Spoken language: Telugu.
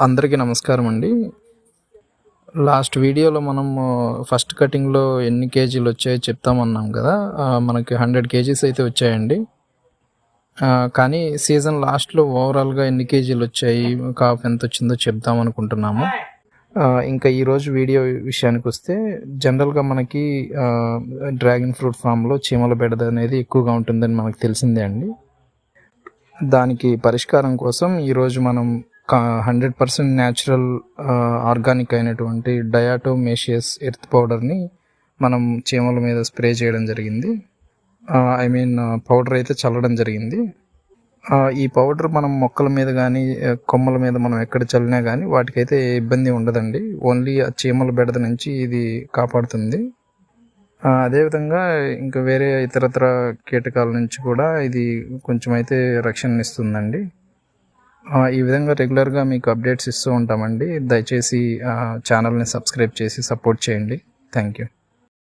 అందరికీ నమస్కారం అండి. లాస్ట్ వీడియోలో మనము ఫస్ట్ కటింగ్లో ఎన్ని కేజీలు వచ్చాయో చెప్తామన్నాం కదా. మనకి హండ్రెడ్ కేజీస్ అయితే వచ్చాయండి. కానీ సీజన్ లాస్ట్లో ఓవరాల్గా ఎన్ని కేజీలు వచ్చాయి కాపు ఎంత వచ్చిందో చెప్దాం అనుకుంటున్నాము. ఇంకా ఈరోజు వీడియో విషయానికి వస్తే జనరల్గా మనకి డ్రాగన్ ఫ్రూట్ ఫామ్లో చీమల బెడద అనేది ఎక్కువగా ఉంటుందని మనకు తెలిసిందే అండి. దానికి పరిష్కారం కోసం ఈరోజు మనం హండ్రెడ్ పర్సెంట్ న్యాచురల్ ఆర్గానిక్ అయినటువంటి డయాటోమేషియస్ ఎర్త్ పౌడర్ని మనం చీమల మీద స్ప్రే చేయడం జరిగింది. ఐ మీన్ పౌడర్ అయితే చల్లడం జరిగింది. ఈ పౌడర్ మనం మొక్కల మీద కానీ కొమ్మల మీద మనం ఎక్కడ చల్లినా కానీ వాటికైతే ఏ ఇబ్బంది ఉండదండి. ఓన్లీ ఆ చీమల బెడద నుంచి ఇది కాపాడుతుంది. అదేవిధంగా ఇంకా వేరే ఇతరత్ర కీటకాల నుంచి కూడా ఇది కొంచెం అయితే రక్షణనిస్తుందండి. ఇస్తుందండి ఈ విధంగా రెగ్యులర్గా మీకు అప్డేట్స్ ఇస్తూ ఉంటామండి. దయచేసి ఛానల్ని సబ్స్క్రైబ్ చేసి సపోర్ట్ చేయండి. Thank you